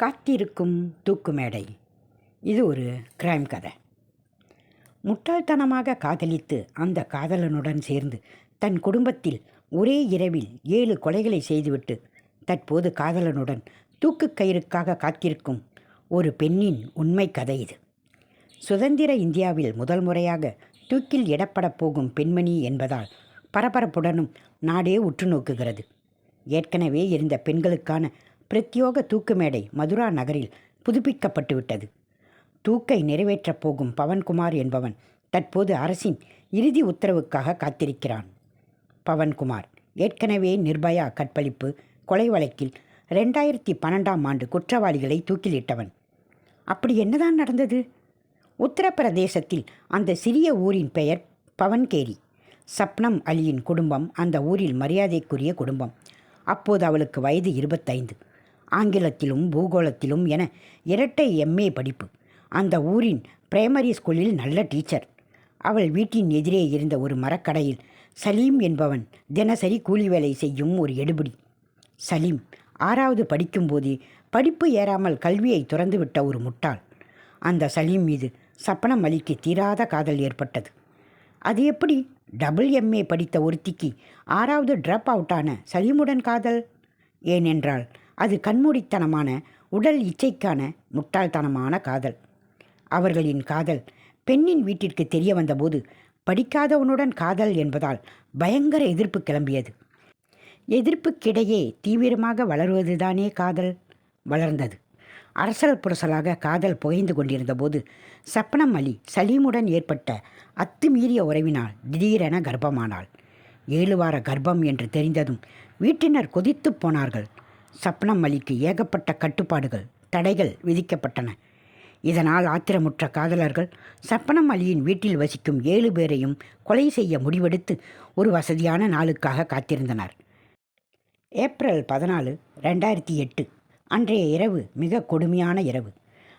காத்திருக்கும் தூக்கு மேடை. இது ஒரு கிரைம் கதை. முட்டாள்தனமாக காதலித்து அந்த காதலனுடன் சேர்ந்து தன் குடும்பத்தில் ஒரே இரவில் ஏழு கொலைகளை செய்துவிட்டு தற்போது காதலனுடன் தூக்கு கயிறுக்காக காத்திருக்கும் ஒரு பெண்ணின் உண்மை கதை இது. சுதந்திர இந்தியாவில் முதல் முறையாக தூக்கில் இடப்படப் போகும் பெண்மணி என்பதால் பரபரப்புடனும் நாடே உற்று நோக்குகிறது. ஏற்கனவே இருந்த பெண்களுக்கான பிரத்யோக தூக்கு மேடை மதுரா நகரில் புதுப்பிக்கப்பட்டுவிட்டது. தூக்கை நிறைவேற்றப் போகும் பவன்குமார் என்பவன் தற்போது அரசின் இறுதி உத்தரவுக்காக காத்திருக்கிறான். பவன்குமார் ஏற்கனவே நிர்பயா கற்பழிப்பு கொலை வழக்கில் ரெண்டாயிரத்தி பன்னெண்டாம் ஆண்டு குற்றவாளிகளை தூக்கிலிட்டவன். அப்படி என்னதான் நடந்தது? உத்தரப்பிரதேசத்தில் அந்த சிறிய ஊரின் பெயர் பவன்கேரி. சப்னம் அலியின் குடும்பம் அந்த ஊரில் மரியாதைக்குரிய குடும்பம். அப்போது அவளுக்கு வயது இருபத்தைந்து. ஆங்கிலத்திலும் பூகோளத்திலும் என இரட்டை எம்ஏ படிப்பு. அந்த ஊரின் பிரைமரி ஸ்கூலில் நல்ல டீச்சர். அவள் வீட்டின் எதிரே இருந்த ஒரு மரக்கடையில் சலீம் என்பவன் தினசரி கூலி வேலை செய்யும் ஒரு எடுபிடி. சலீம் ஆறாவது படிக்கும்போதே படிப்பு ஏறாமல் கல்வியை துறந்துவிட்ட ஒரு முட்டாள். அந்த சலீம் மீது சப்பனம் அலிக்கு தீராத காதல் ஏற்பட்டது. அது எப்படி? டபுள் எம்ஏ படித்த ஒருத்திக்கு ஆறாவது ட்ராப் அவுட்டான சலீமுடன் காதல்? ஏனென்றால் அது கண்மூடித்தனமான உடல் இச்சைக்கான முட்டாள்தனமான காதல். அவர்களின் காதல் பெண்ணின் வீட்டிற்கு தெரிய வந்தபோது படிக்காதவனுடன் காதல் என்பதால் பயங்கர எதிர்ப்பு கிளம்பியது. எதிர்ப்புக்கிடையே தீவிரமாக வளருவதுதானே காதல்? வளர்ந்தது. அரசல் புரசலாக காதல் புகைந்து கொண்டிருந்த போது அலி சலீமுடன் ஏற்பட்ட அத்துமீறிய உறவினால் திடீரென கர்ப்பமானாள். ஏழு வார கர்ப்பம் என்று தெரிந்ததும் வீட்டினர் கொதித்துப் போனார்கள். சப்னம் அலிக்கு ஏகப்பட்ட கட்டுப்பாடுகள் தடைகள் விதிக்கப்பட்டன. இதனால் ஆத்திரமுற்ற காதலர்கள் சப்பனம் அலியின் வீட்டில் வசிக்கும் ஏழு பேரையும் கொலை செய்ய முடிவெடுத்து ஒரு வசதியான நாளுக்காக காத்திருந்தனர். ஏப்ரல் பதினாலு ரெண்டாயிரத்தி எட்டு அன்றைய இரவு மிக கொடுமையான இரவு.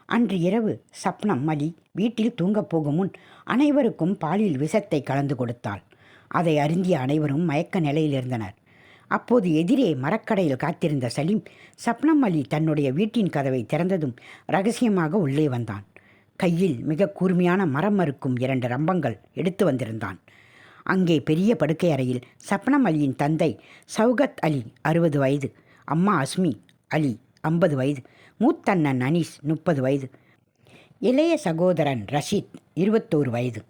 அன்று இரவு சப்னம் அலி வீட்டில் தூங்கப் போகும் முன் அனைவருக்கும் பாலில் விஷத்தை கலந்து கொடுத்தாள். அதை அருந்திய அனைவரும் மயக்க நிலையில் இருந்தனர். அப்போது எதிரே மரக்கடையில் காத்திருந்த சலீம் சப்னம் அலி தன்னுடைய வீட்டின் கதவை திறந்ததும் ரகசியமாக உள்ளே வந்தான். கையில் மிக கூர்மையான மரம் மறுக்கும் இரண்டு ரம்பங்கள் எடுத்து வந்திருந்தான். அங்கே பெரிய படுக்கை அறையில் சப்னம் அலியின் தந்தை சௌகத் அலி அறுபது வயது அம்மா அஸ்மி அலி ஐம்பது வயது மூத்தண்ணன் அனீஸ் முப்பது வயது இளைய சகோதரன் ரஷீத் இருபத்தோரு வயது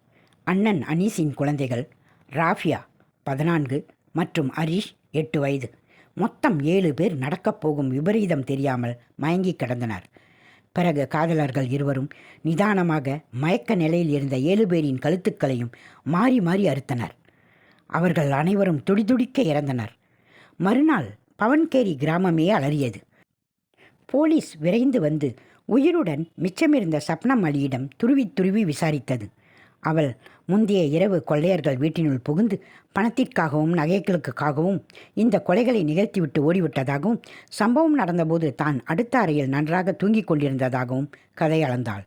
அண்ணன் அனீஸின் குழந்தைகள் ராஃபியா பதினான்கு மற்றும் ஹரீஷ் எட்டு வயது. மொத்தம் ஏழு பேர் நடக்கப் போகும் விபரீதம் தெரியாமல் மயங்கி கிடந்தனர். பிறகு காதலர்கள் இருவரும் நிதானமாக மயக்க நிலையில் இருந்த ஏழு பேரின் கழுத்துக்களையும் மாறி மாறி அறுத்தனர். அவர்கள் அனைவரும் துடிதுடிக்க இறந்தனர். மறுநாள் பவன்கேரி கிராமமே அலறியது. போலீஸ் விரைந்து வந்து உயிருடன் மிச்சமிருந்த சப்னம் அலியிடம் துருவி துருவி விசாரித்தது. அவள் முந்தைய இரவு கொள்ளையர்கள் வீட்டினுள் புகுந்து பணத்திற்காகவும் நகைகளுக்காகவும் இந்த கொலைகளை நிகழ்த்திவிட்டு ஓடிவிட்டதாகவும் சம்பவம் நடந்தபோது தான் அடுத்த அறையில் நன்றாக தூங்கிக் கொண்டிருந்ததாகவும் கதை அளந்தாள்.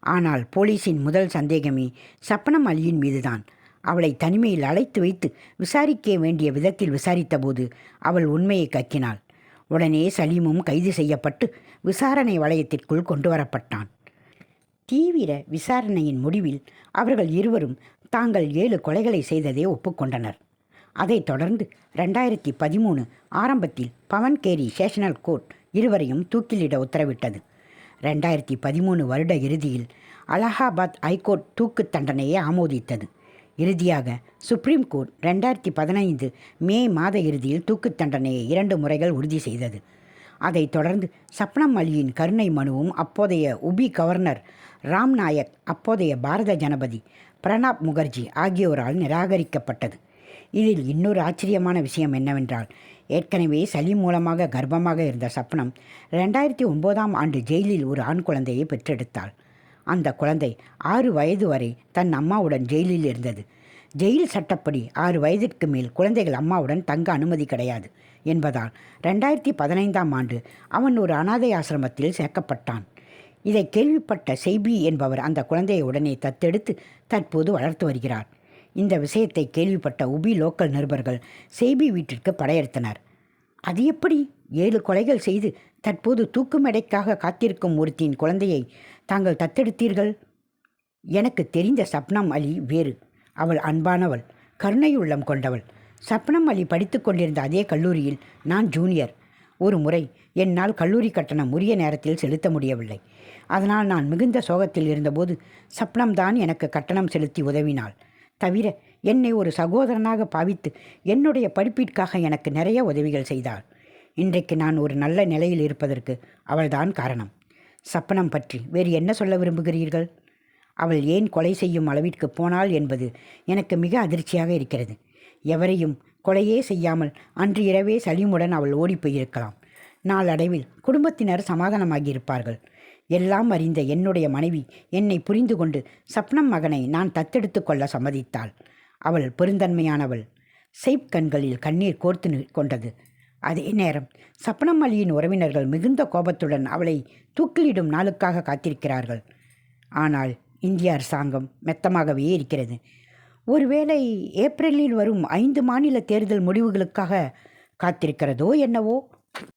ஆனால் போலீஸின் முதல் சந்தேகமே சப்பனம் அலியின் மீதுதான். அவளை தனிமையில் அழைத்து வைத்து விசாரிக்க வேண்டிய விதத்தில் விசாரித்தபோது அவள் உண்மையை கக்கினாள். உடனே சலீமும் கைது செய்யப்பட்டு விசாரணை வளையத்திற்குள் கொண்டு வரப்பட்டான். தீவிர விசாரணையின் முடிவில் அவர்கள் இருவரும் தாங்கள் ஏழு கொலைகளை செய்ததே ஒப்புக்கொண்டனர். அதைத் தொடர்ந்து ரெண்டாயிரத்தி பதிமூணு ஆரம்பத்தில் பவன்கேரி சேஷனல் கோர்ட் இருவரையும் தூக்கிலிட உத்தரவிட்டது. ரெண்டாயிரத்தி பதிமூணு வருட இறுதியில் அலகாபாத் ஐகோர்ட் தூக்கு தண்டனையை ஆமோதித்தது. இறுதியாக சுப்ரீம் கோர்ட் ரெண்டாயிரத்தி பதினைந்து மே மாத இறுதியில் தூக்கு தண்டனையை இரண்டு முறைகள் உறுதி செய்தது. அதைத் தொடர்ந்து சப்னம் அலியின் கருணை மனுவும் அப்போதைய உபி கவர்னர் ராம்நாயக் அப்போதைய பாரத ஜனபதி பிரணாப் முகர்ஜி ஆகியோரால் நிராகரிக்கப்பட்டது. இதில் இன்னொரு ஆச்சரியமான விஷயம் என்னவென்றால் ஏற்கனவே சளி மூலமாக கர்ப்பமாக இருந்த சப்னம் ரெண்டாயிரத்தி ஒன்பதாம் ஆண்டு ஜெயிலில் ஒரு ஆண் குழந்தையை பெற்றெடுத்தாள். அந்த குழந்தை ஆறு வயது வரை தன் அம்மாவுடன் ஜெயிலில் இருந்தது. ஜெயில் சட்டப்படி ஆறு வயதிற்கு மேல் குழந்தைகள் அம்மாவுடன் தங்க அனுமதி கிடையாது என்பதால் ரெண்டாயிரத்தி பதினைந்தாம் ஆண்டு அவன் ஒரு அனாதை ஆசிரமத்தில் சேர்க்கப்பட்டான். இதை கேள்விப்பட்ட செய்பி என்பவர் அந்த குழந்தையை உடனே தத்தெடுத்து தற்போது வளர்த்து வருகிறார். இந்த விஷயத்தை கேள்விப்பட்ட உபி லோக்கல் நிருபர்கள் செய்பி வீட்டிற்கு படையெடுத்தனர். அது எப்படி? ஏழு கொலைகள் செய்து தற்போது தூக்குமடைக்காக காத்திருக்கும் ஒருத்தின் குழந்தையை தாங்கள் தத்தெடுத்தீர்கள்? எனக்கு தெரிந்த சப்னம் அலி வேறு அவள் அன்பானவள் கருணையுள்ளம் கொண்டவள். சப்னம் அலி படித்து கொண்டிருந்த அதே கல்லூரியில் நான் ஜூனியர் ஒரு முறை என்னால் கல்லூரி கட்டணம் உரிய நேரத்தில் செலுத்த முடியவில்லை. அதனால் நான் மிகுந்த சோகத்தில் இருந்தபோது சப்னம் தான் எனக்கு கட்டணம் செலுத்தி உதவினாள். தவிர என்னை ஒரு சகோதரனாக பாவித்து என்னுடைய படிப்பிற்காக எனக்கு நிறைய உதவிகள் செய்தாள். இன்றைக்கு நான் ஒரு நல்ல நிலையில் இருப்பதற்கு அவள்தான் காரணம். சப்பனம் பற்றி வேறு என்ன சொல்ல விரும்புகிறீர்கள்? அவள் ஏன் கொலை செய்யும் அளவிற்கு போனாள் என்பது எனக்கு மிக அதிர்ச்சியாக இருக்கிறது. எவரையும் கொலையே செய்யாமல் அன்று இரவே சலீமுடன் அவள் ஓடிப்போயிருக்கலாம். நாளடைவில் குடும்பத்தினர் சமாதானமாகியிருப்பார்கள். எல்லாம் அறிந்த என்னுடைய மனைவி என்னை புரிந்து கொண்டு சப்னம் மகனை நான் தத்தெடுத்து கொள்ள சம்மதித்தாள். அவள் பெருந்தன்மையானவள். செய்ப் கண்களில் கண்ணீர் கோர்த்து நி- கொண்டது. அதே நேரம் சப்னம் அலியின் உறவினர்கள் மிகுந்த கோபத்துடன் அவளை தூக்கிலிடும் நாளுக்காக காத்திருக்கிறார்கள். ஆனால் இந்திய அரசாங்கம் மெத்தமாகவே இருக்கிறது. ஒருவேளை ஏப்ரலில் வரும் ஐந்து மாநில தேர்தல் முடிவுகளுக்காக காத்திருக்கிறதோ என்னவோ?